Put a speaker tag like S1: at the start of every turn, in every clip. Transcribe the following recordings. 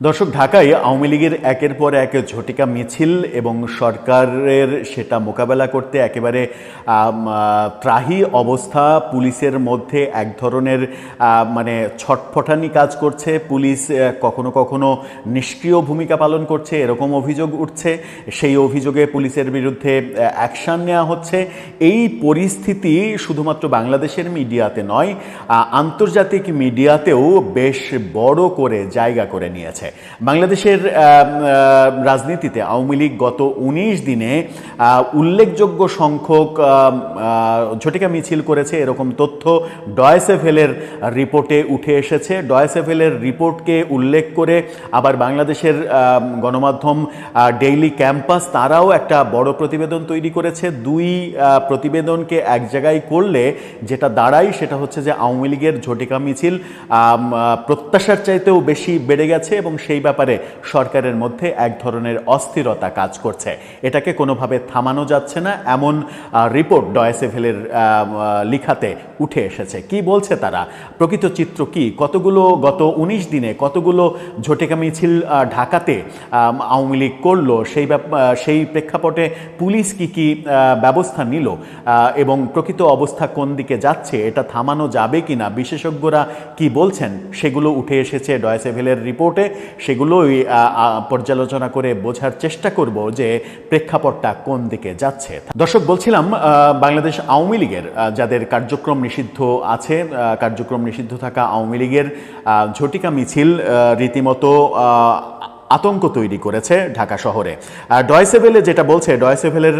S1: দর্শক, ঢাকায় আওয়ামী লীগের একের পর এক ঝটিকা মিছিল এবং সরকারের সেটা মোকাবেলা করতে একেবারে ত্রাহি অবস্থা। পুলিশের মধ্যে এক ধরনের মানে ছটফটানি কাজ করছে। পুলিশ কখনো কখনো নিষ্ক্রিয় ভূমিকা পালন করছে, এরকম অভিযোগ উঠছে। সেই অভিযোগে পুলিশের বিরুদ্ধে অ্যাকশন নেওয়া হচ্ছে। এই পরিস্থিতি শুধুমাত্র বাংলাদেশের মিডিয়াতে নয় আন্তর্জাতিক মিডিয়াতেও বেশ বড় করে জায়গা করে নিয়েছে। বাংলাদেশের আহ, আহ, রাজনীতিতে আওয়ামী লীগ গত উনিশ দিনে উল্লেখযোগ্য সংখ্যক ঝটিকা মিছিল করেছে। এরকম তথ্য ডয়েসেফেলের রিপোর্টে উঠে এসেছে। ডয়েসেফেলের রিপোর্টকে উল্লেখ করে আবার বাংলাদেশের গণমাধ্যম ডেইলি ক্যাম্পাস তারাও একটা বড় প্রতিবেদন তৈরি করেছে। দুই প্রতিবেদনকে এক জায়গায় করলে যেটা দাঁড়ায় সেটা হচ্ছে যে আওয়ামী লীগের ঝটিকা মিছিল প্রত্যাশার চাইতেও বেশি বেড়ে গেছে এবং সেই ব্যাপারে সরকারের মধ্যে এক ধরনের অস্থিরতা কাজ করছে। এটাকে কোনোভাবে থামানো যাচ্ছে না, এমন রিপোর্ট ডয়েসেভেলের লিখাতে উঠে এসেছে। কি বলছে তারা? প্রকৃত চিত্র কি? কতগুলো গত উনিশ দিনে কতগুলো ঝটিকা মিছিল ঢাকাতে আওয়ামী লীগ করল? সেই সেই প্রেক্ষাপটে পুলিশ কি কি ব্যবস্থা নিল? এবং প্রকৃত অবস্থা কোন দিকে যাচ্ছে? এটা থামানো যাবে কিনা? বিশেষজ্ঞরা কি বলছেন? সেগুলো উঠে এসেছে ডয়েসেভেলের রিপোর্টে। সেগুলোই পর্যালোচনা করে বোঝার চেষ্টা করব যে প্রেক্ষাপটটা কোন দিকে যাচ্ছে। দর্শক, বলছিলাম বাংলাদেশ আওয়ামী লীগের যাদের কার্যক্রম নিষিদ্ধ আছে কার্যক্রম নিষিদ্ধ থাকা আওয়ামী লীগের ঝটিকা মিছিল রীতিমতো আতঙ্ক তৈরি করেছে ঢাকা শহরে। আর ডয়সেভেলে যেটা বলছে, ডয়সেভেলের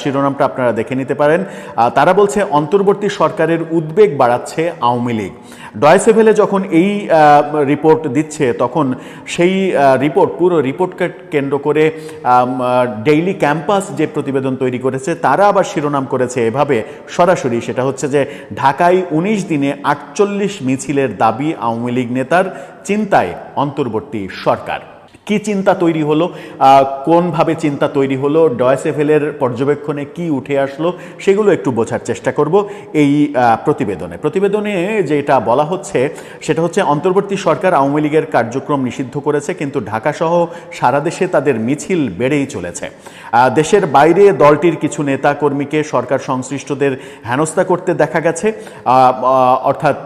S1: শিরোনামটা আপনারা দেখে নিতে পারেন। তারা বলছে, অন্তর্বর্তী সরকারের উদ্বেগ বাড়াচ্ছে আওয়ামী লীগ। ডয়সেভেলে যখন এই রিপোর্ট দিচ্ছে, তখন সেই রিপোর্ট পুরো রিপোর্টকে কেন্দ্র করে ডেইলি ক্যাম্পাস যে প্রতিবেদন তৈরি করেছে, তারা আবার শিরোনাম করেছে এভাবে। সরাসরি সেটা হচ্ছে যে, ঢাকায় উনিশ দিনে আটচল্লিশ মিছিলের দাবি আওয়ামী লীগ নেতার চিন্তায় অন্তর্বর্তী সরকার। কি চিন্তা তৈরি হলো? কোনভাবে চিন্তা তৈরি হলো? ডয়েসেফেলের পর্যবেক্ষণে কি উঠে আসলো? সেগুলো একটু বোঝার চেষ্টা করব এই প্রতিবেদনে। প্রতিবেদনে যেটা বলা হচ্ছে, সেটা হচ্ছে অন্তর্বর্তী সরকার আওয়ামী লীগের কার্যক্রম নিষিদ্ধ করেছে, কিন্তু ঢাকাসহ সারা দেশে তাদের মিছিল বেড়েই চলেছে। দেশের বাইরে দলটির কিছু নেতা কর্মীকে সরকার সংশ্লিষ্টদের হেনস্থা করতে দেখা গেছে। অর্থাৎ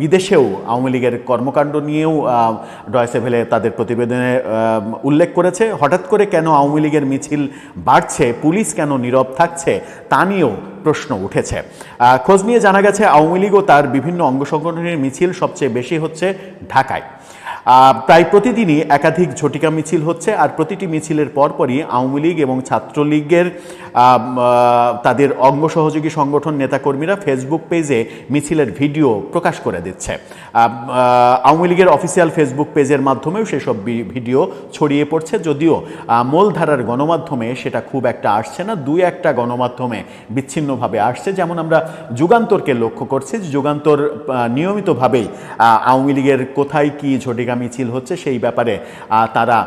S1: বিদেশেও আওয়ামী লীগের কর্মকাণ্ড নিয়েও ডয়সেভেলে তাদের প্রতিবেদনে আহ, উল্লেখ করেছে হঠাৎ করে কেন আওয়ামী লীগের মিছিল বাড়ছে পুলিশ কেন নীরব থাকছে তা নিয়েও প্রশ্ন উঠেছে। খোঁজ নিয়ে জানা গেছে আওয়ামী লীগ ও তার বিভিন্ন অঙ্গ সংগঠনের মিছিল সবচেয়ে বেশি হচ্ছে ঢাকায়। প্রায় প্রতিদিনই একাধিক ঝটিকা মিছিল হচ্ছে আর প্রতিটি মিছিলের পরপরই আওয়ামী লীগ এবং ছাত্রলীগের তাদের অঙ্গ সহযোগী সংগঠন নেতাকর্মীরা ফেসবুক পেজে মিছিলের ভিডিও প্রকাশ করে দিচ্ছে। আওয়ামী লীগের অফিসিয়াল ফেসবুক পেজের মাধ্যমেও সেসব ভিডিও ছড়িয়ে পড়ছে, যদিও মূলধারার গণমাধ্যমে সেটা খুব একটা আসছে না, দুই একটা গণমাধ্যমে বিচ্ছিন্নভাবে আসছে। যেমন আমরা যুগান্তরকে লক্ষ্য করছি, যুগান্তর নিয়মিতভাবেই আওয়ামী লীগের কোথায় কী ঝটিকা মিছিল হচ্ছে, সেই ব্যাপারে তারা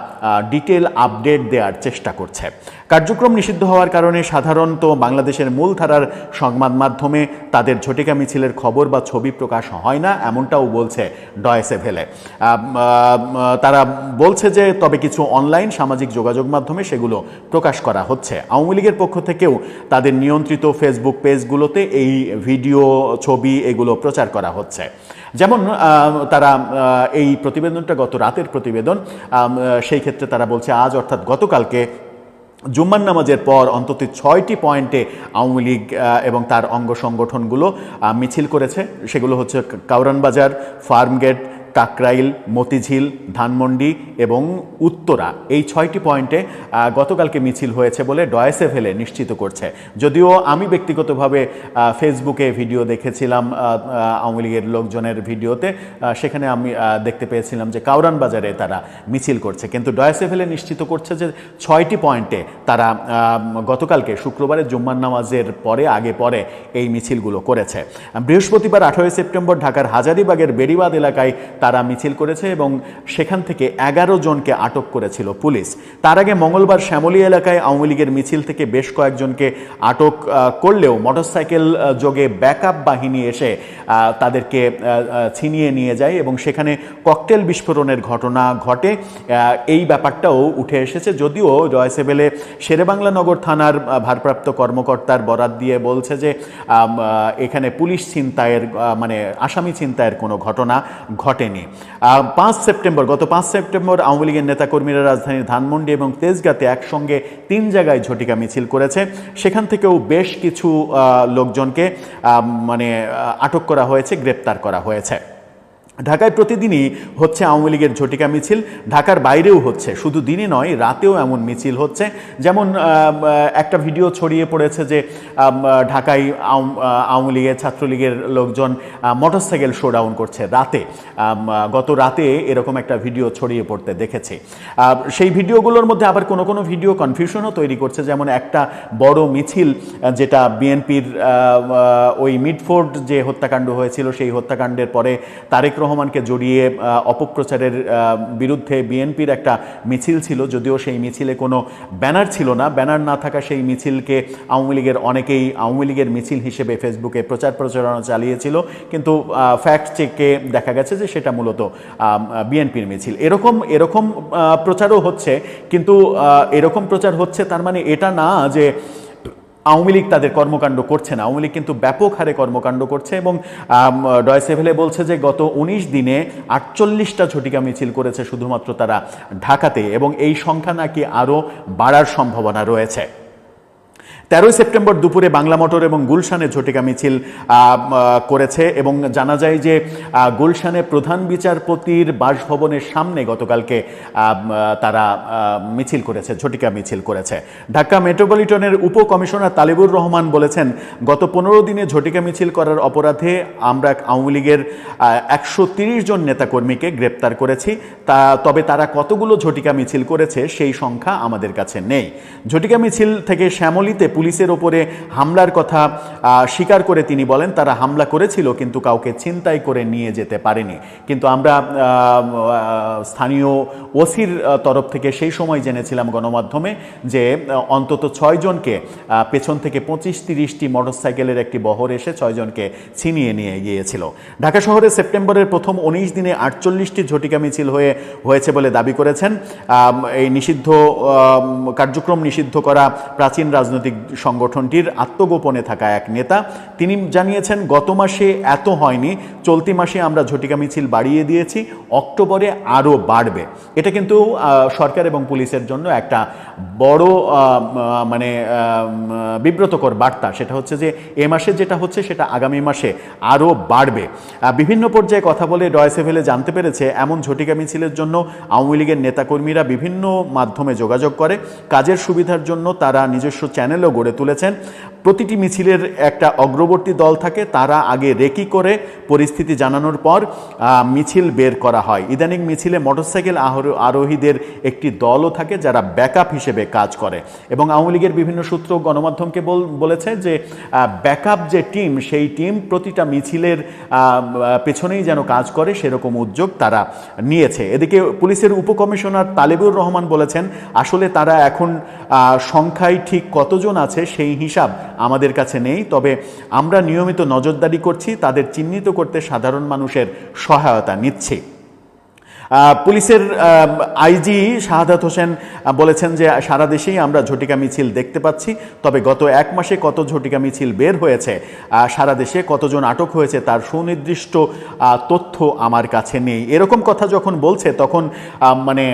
S1: ডিটেল আপডেট দেওয়ার চেষ্টা করছে। কার্যক্রম নিষিদ্ধ হওয়ার কারণে সাধারণত বাংলাদেশের মূলধারার সংবাদ মাধ্যমে তাদের ঝটিকা মিছিলের খবর বা ছবি প্রকাশ হয় না, এমনটাও বলছে ডয়েসে ভেলে। তারা বলছে যে, তবে কিছু অনলাইন সামাজিক যোগাযোগ মাধ্যমে সেগুলো প্রকাশ করা হচ্ছে। আওয়ামী লীগের পক্ষ থেকেও তাদের নিয়ন্ত্রিত ফেসবুক পেজগুলোতে এই ভিডিও, ছবি এগুলো প্রচার করা হচ্ছে। যেমন তারা এই প্রতিবেদনটা গত রাতের প্রতিবেদন সেই ক্ষেত্রে তারা বলছে আজ অর্থাৎ গতকালকে জুম্মান নামাজের পর অন্তত ছয়টি পয়েন্টে আওয়ামী লীগ এবং তার অঙ্গ সংগঠনগুলো মিছিল করেছে। সেগুলো হচ্ছে কাউরান বাজার ফার্মগেট কাকরাইল, মতিঝিল, ধানমন্ডি এবং উত্তরা এই ছয়টি পয়েন্টে গতকালকে মিছিল হয়েছে বলে ডয়েসে ফেলে নিশ্চিত করছে। যদিও আমি ব্যক্তিগতভাবে ফেসবুকে ভিডিও দেখেছিলাম আওয়ামী লীগের লোকজনের ভিডিওতে সেখানে আমি দেখতে পেয়েছিলাম যে কাউরান বাজারে তারা মিছিল করছে। কিন্তু ডয়েসে ফেলে নিশ্চিত করছে যে ছয়টি পয়েন্টে তারা গতকালকে শুক্রবারে জুম্মান নামাজের পরে, আগে পরে এই মিছিলগুলো করেছে। বৃহস্পতিবার আঠারোই সেপ্টেম্বর ঢাকার হাজারিবাগের বেড়িবাদ এলাকায় তারা মিছিল করেছে এবং সেখান থেকে এগারো জনকে আটক করেছিল পুলিশ। তার আগে মঙ্গলবার শ্যামলী এলাকায় আওয়ামী লীগের মিছিল থেকে বেশ কয়েকজনকে আটক করলেও মোটরসাইকেল যোগে ব্যাকআপ বাহিনী এসে তাদেরকে ছিনিয়ে নিয়ে যায় এবং সেখানে ককটেল বিস্ফোরণের ঘটনা ঘটে। এই ব্যাপারটাও উঠে এসেছে যদিও রয়সেবেলে শেরেবাংলা নগর থানার ভারপ্রাপ্ত কর্মকর্তার বরাত দিয়ে বলছে যে এখানে পুলিশ ছিনতাইয়ের মানে আসামি ছিনতাইয়ের কোনো ঘটনা ঘটেনি। আহ, পাঁচ সেপ্টেম্বর গত পাঁচ সেপ্টেম্বর আওয়ামী লীগের নেতাকর্মীরা রাজধানীর ধানমন্ডি এবং তেজগাতে একসঙ্গে তিন জায়গায় ঝটিকা মিছিল করেছে। সেখান থেকেও বেশ কিছু লোকজনকে মানে আটক করা হয়েছে গ্রেপ্তার করা হয়েছে। ঢাকায় প্রতিদিনই হচ্ছে আওয়ামী লীগের ঝটিকা মিছিল। ঢাকার বাইরেও হচ্ছে, শুধু দিনে নয়, রাতেও এমন মিছিল হচ্ছে। যেমন একটা ভিডিও ছড়িয়ে পড়েছে যে ঢাকায় আওয়াম- লীগের ছাত্রলীগের লোকজন মোটরসাইকেল শোডাউন করছে রাতে। গত রাতে এরকম একটা ভিডিও ছড়িয়ে পড়তে দেখেছি। সেই ভিডিওগুলোর মধ্যে আবার কোনো কোনো ভিডিও কনফিউশনও তৈরি করছে। যেমন একটা বড় মিছিল যেটা বিএনপির ওই মিডফোর্ড যে হত্যাকাণ্ড হয়েছিল, সেই হত্যাকাণ্ডের পরে তারেক রহমানকে জড়িয়ে অপপ্রচারের বিরুদ্ধে বিএনপির একটা মিছিল ছিল, যদিও সেই মিছিলে কোনো ব্যানার ছিল না। ব্যানার না থাকা সেই মিছিলকে আওয়ামী লীগের অনেকেই আওয়ামী লীগের মিছিল হিসেবে ফেসবুকে প্রচার প্রচারণা চালিয়েছিল। কিন্তু ফ্যাক্ট চেকে দেখা গেছে যে সেটা মূলত বিএনপির মিছিল। এরকম এরকম প্রচারও হচ্ছে, কিন্তু এরকম প্রচার হচ্ছে, তার মানে এটা না যে আওয়ামী লীগ তাদের কর্মকাণ্ড করছে না। আওয়ামী কিন্তু ব্যাপক হারে কর্মকাণ্ড করছে এবং ডয়সেভেলে বলছে যে গত উনিশ দিনে আটচল্লিশটা ঝটিকা মিছিল করেছে শুধুমাত্র তারা ঢাকাতে এবং এই সংখ্যা নাকি আরও বাড়ার সম্ভাবনা রয়েছে। তেরোই সেপ্টেম্বর দুপুরে বাংলা মোটর এবং গুলশানে ঝটিকা মিছিল করেছে এবং জানা যায় যে গুলশানে প্রধান বিচারপতির বাসভবনের সামনে গতকালকে তারা মিছিল করেছে, ঝটিকা মিছিল করেছে। ঢাকা মেট্রোপলিটনের উপ কমিশনার তালিবুর রহমান বলেছেন, গত পনেরো দিনে ঝটিকা মিছিল করার অপরাধে আমরা আওয়ামী লীগের একশো জন নেতাকর্মীকে গ্রেপ্তার করেছি। তা, তবে তারা কতগুলো ঝটিকা মিছিল করেছে সেই সংখ্যা আমাদের কাছে নেই। ঝটিকা মিছিল থেকে শ্যামলীতে পুলিশের ওপরে হামলার কথা স্বীকার করে তিনি বলেন, তারা হামলা করেছিল কিন্তু কাউকে ছিনতাই করে নিয়ে যেতে পারেনি। কিন্তু আমরা স্থানীয় ওসির তরফ থেকে সেই সময় জেনেছিলাম গণমাধ্যমে যে অন্তত ছয়জনকে পেছন থেকে পঁচিশ তিরিশটি মোটরসাইকেলের একটি বহর এসে ছয়জনকে ছিনিয়ে নিয়ে গিয়েছিল। ঢাকা শহরে সেপ্টেম্বরের প্রথম উনিশ দিনে আটচল্লিশটি ঝটিকা মিছিল হয়ে, হয়েছে বলে দাবি করেছেন। এই নিষিদ্ধ কার্যক্রম নিষিদ্ধ করা প্রাচীন রাজনৈতিক সংগঠনটির আত্মগোপনে থাকা এক নেতা। তিনি জানিয়েছেন, গত মাসে এত হয়নি। চলতি মাসে আমরা ঝটিকা মিছিল বাড়িয়ে দিয়েছি। অক্টোবরে আরও বাড়বে। এটা কিন্তু সরকার এবং পুলিশের জন্য একটা বড় মানে বিব্রতকর বার্তা। সেটা হচ্ছে যে, এ মাসে যেটা হচ্ছে সেটা আগামী মাসে আরও বাড়বে। বিভিন্ন পর্যায়ে কথা বলে ডয়সেভেলে জানতে পেরেছে, এমন ঝটিকা মিছিলের জন্য আওয়ামী লীগের নেতাকর্মীরা বিভিন্ন মাধ্যমে যোগাযোগ করে। কাজের সুবিধার জন্য তারা নিজস্ব চ্যানেলও গড়ে তুলেছেন। প্রতিটি মিছিলের একটা অগ্রবর্তী দল থাকে, তারা আগে রেকি করে পরিস্থিতি জানানোর পর মিছিল বের করা হয়। ইদানিং মিছিলে মোটরসাইকেল আরোহীদের একটি দলও থাকে, যারা ব্যাকআপ হিসেবে কাজ করে। এবং আওয়ামী লীগের বিভিন্ন সূত্র গণমাধ্যমকে বল- বলেছে যে ব্যাকআপ যে টিম, সেই টিম প্রতিটা মিছিলের পেছনেই যেন কাজ করে, সেরকম উদ্যোগ তারা নিয়েছে। এদিকে পুলিশের উপকমিশনার তালেবুর রহমান বলেছেন, আসলে তারা এখন সংখ্যায় ঠিক কতজন আছে, সেই হিসাব আমাদের কাছে নেই। তবে আমরা নিয়মিত নজরদারি করছি, তাদের চিহ্নিত করতে সাধারণ মানুষের সহায়তা নিচ্ছি। পুলিশের আইজি শাহাদাত হোসেন বলেছেন যে সারা দেশেই আমরা ঝটিকা মিছিল দেখতে পাচ্ছি, তবে গত এক মাসে কত ঝটিকা মিছিল বের হয়েছে সারা দেশে কতজন আটক হয়েছে তার সুনির্দিষ্ট তথ্য আমার কাছে নেই। এরকম কথা যখন বলছে, তখন মানে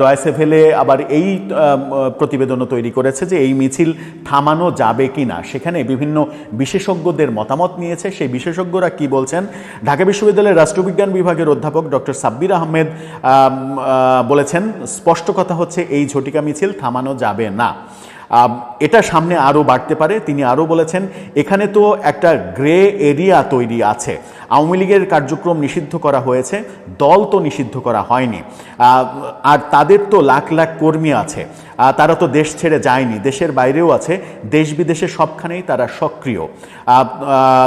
S1: ডয়েসে ফেলে আবার এই প্রতিবেদনও তৈরি করেছে যে এই মিছিল থামানো যাবে কি না সেখানে বিভিন্ন বিশেষজ্ঞদের মতামত নিয়েছে। সেই বিশেষজ্ঞরা কি বলছেন? ঢাকা বিশ্ববিদ্যালয়ের রাষ্ট্রবিজ্ঞান বিভাগের অধ্যাপক ডক্টর সাব্বির আহমেদ বলেছেন, স্পষ্ট কথা হচ্ছে এই ঝটিকা মিছিল থামানো যাবে না। এটা সামনে আরও বাড়তে পারে। তিনি আরও বলেছেন, এখানে তো একটা গ্রে এরিয়া তৈরি আছে। আওয়ামী লীগের কার্যক্রম নিষিদ্ধ করা হয়েছে, দল তো নিষিদ্ধ করা হয়নি। আর তাদের তো লাখ লাখ কর্মী আছে। তারা তো দেশ ছেড়ে যায়নি, দেশের বাইরেও আছে, দেশ বিদেশে সবখানেই তারা সক্রিয়।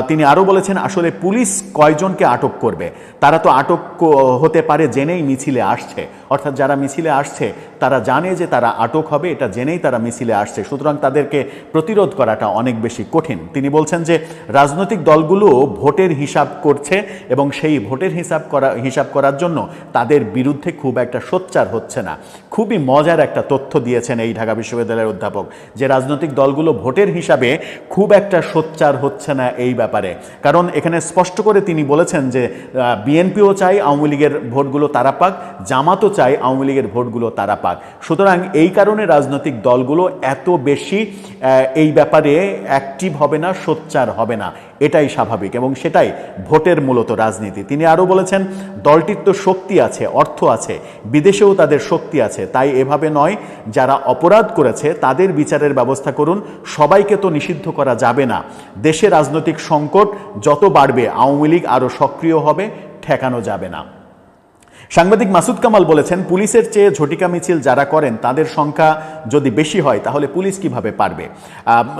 S1: তিনি আরও বলেছেন, আসলে পুলিশ কয়জনকে আটক করবে? তারা তো আটক হতে পারে জেনেই মিছিলে আসছে। অর্থাৎ যারা মিছিলে আসছে, তারা জানে যে তারা আটক হবে, এটা জেনেই তারা মিছিলে আসছে। সুতরাং তাদেরকে প্রতিরোধ করাটা অনেক বেশি কঠিন। তিনি বলছেন যে, রাজনৈতিক দলগুলো ভোটের হিসাব করছে এবং সেই ভোটের হিসাব করা, হিসাব করার জন্য তাদের বিরুদ্ধে খুব একটা সোচ্চার হচ্ছে না। খুবই মজার একটা তথ্য দিয়েছেন এই ঢাকা বিশ্ববিদ্যালয়ের অধ্যাপক যে রাজনৈতিক দলগুলো ভোটের হিসাবে খুব একটা সোচ্চার হচ্ছে না এই ব্যাপারে। কারণ এখানে স্পষ্ট করে তিনি বলেছেন যে বিএনপিও চাই আওয়ামী লীগের ভোটগুলো তারা পাক, জামাতও চাই আওয়ামী লীগের ভোটগুলো তারা পাক। সুতরাং এই কারণে রাজনৈতিক দলগুলো এত বেশি এই ব্যাপারে অ্যাক্টিভ হবে না, সোচ্চার হবে না। এটাই স্বাভাবিক এবং সেটাই ভোটের মূলত রাজনীতি। তিনি আরও বলেছেন, দলটির তো শক্তি আছে, অর্থ আছে, বিদেশেও তাদের শক্তি আছে, তাই এভাবে নয়। যারা অপরাধ করেছে, তাদের বিচারের ব্যবস্থা করুন। সবাইকে তো নিষিদ্ধ করা যাবে না। দেশে রাজনৈতিক সংকট যত বাড়বে, আওয়ামী লীগ আরও সক্রিয় হবে, ঠেকানো যাবে না। সাংবাদিক মাসুদ কামাল বলেছেন, পুলিশের চেয়ে ঝটিকা মিছিল যারা করেন, তাদের সংখ্যা যদি বেশি হয়, তাহলে পুলিশ কীভাবে পারবে?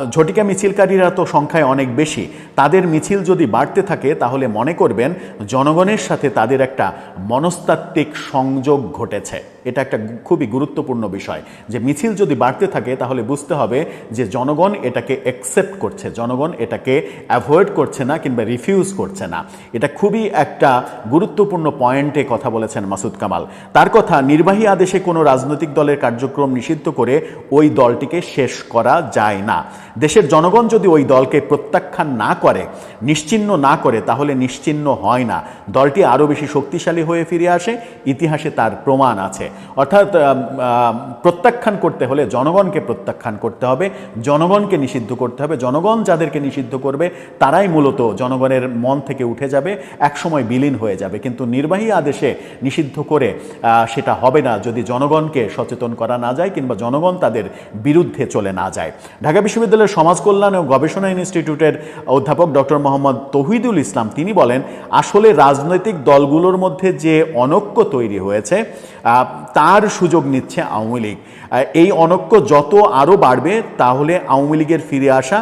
S1: ঝটিকা মিছিলকারীরা তো সংখ্যায় অনেক বেশি। তাদের মিছিল যদি বাড়তে থাকে, তাহলে মনে করবেন, জনগণের সাথে তাদের একটা মনস্তাত্ত্বিক সংযোগ ঘটেছে। এটা একটা খুবই গুরুত্বপূর্ণ বিষয়। যে মিছিল যদি বাড়তে থাকে, তাহলে বুঝতে হবে যে জনগণ এটাকে অ্যাকসেপ্ট করছে। জনগণ এটাকে অ্যাভয়েড করছে না কিংবা রিফিউজ করছে না। এটা খুবই একটা গুরুত্বপূর্ণ পয়েন্টে কথা বলেছেন মাসুদ কামাল। তার কথা, নির্বাহী আদেশে কোনো রাজনৈতিক দলের কার্যক্রম নিষিদ্ধ করে ওই দলটিকে শেষ করা যায় না। দেশের জনগণ যদি ওই দলকে প্রত্যাখ্যান না করে নিশ্চিহ্ন না করে, তাহলে নিশ্চিহ্ন হয় না। দলটি আরও বেশি শক্তিশালী হয়ে ফিরে আসে, ইতিহাসে তার প্রমাণ আছে। অর্থাৎ প্রত্যাখ্যান করতে হলে জনগণকে প্রত্যাখ্যান করতে হবে, জনগণকে নিষিদ্ধ করতে হবে। জনগণ যাদেরকে নিষিদ্ধ করবে, তারাই মূলত জনগণের মন থেকে উঠে যাবে, একসময় বিলীন হয়ে যাবে। কিন্তু নির্বাহী আদেশে নিষিদ্ধ করে সেটা হবে না যদি জনগণকে সচেতন করা না যায় কিংবা জনগণ তাদের বিরুদ্ধে চলে না যায়। ঢাকা বিশ্ববিদ্যালয়ের সমাজ কল্যাণ ও গবেষণা ইনস্টিটিউটের অধ্যাপক ডক্টর মোহাম্মদ তহিদুল ইসলাম, তিনি বলেন, আসলে রাজনৈতিক দলগুলোর মধ্যে যে অনৈক্য তৈরি হয়েছে তার সুযোগ নিচ্ছে আওয়ামী লীগ। এই অনৈক্য যত আরও বাড়বে, তাহলে আওয়ামী লীগের ফিরে আসা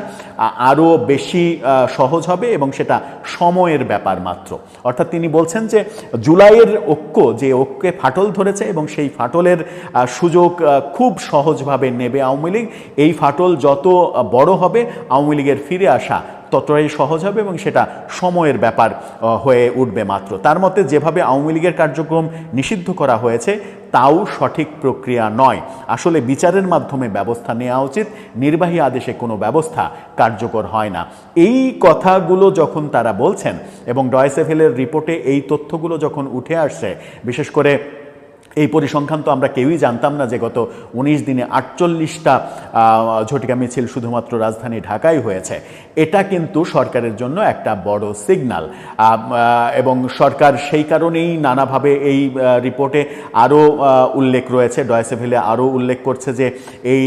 S1: আরও বেশি সহজ হবে এবং সেটা সময়ের ব্যাপার মাত্র। অর্থাৎ তিনি বলছেন যে, জুলাইয়ের ঐক্য যে ঐক্যে ফাটল ধরেছে এবং সেই ফাটলের সুযোগ খুব সহজভাবে নেবে আওয়ামী লীগ। এই ফাটল যত বড় হবে, আওয়ামী লীগের ফিরে আসা ততটাই সহজ হবে এবং সেটা সময়ের ব্যাপার হয়ে উঠবে মাত্র। তার মতে যেভাবে আওয়ামী লীগের কার্যক্রম নিষিদ্ধ করা হয়েছে, তাও সঠিক প্রক্রিয়া নয়। আসলে বিচারের মাধ্যমে ব্যবস্থা নেওয়া উচিত, নির্বাহী আদেশে কোনো ব্যবস্থা কার্যকর হয় না। এই কথাগুলো যখন তারা বলছেন এবং ডয়েসেফেলের রিপোর্টে এই তথ্যগুলো যখন উঠে আসছে, বিশেষ করে এই পরিসংখ্যান তো আমরা কেউই জানতাম না যে গত উনিশ দিনে আটচল্লিশটা ঝটিকা মিছিল শুধুমাত্র রাজধানী ঢাকায় হয়েছে। এটা কিন্তু সরকারের জন্য একটা বড় সিগনাল এবং সরকার সেই কারণেই নানাভাবে এই রিপোর্টে আরও উল্লেখ রয়েছে। ডয়েসেভেলে আরও উল্লেখ করছে যে এই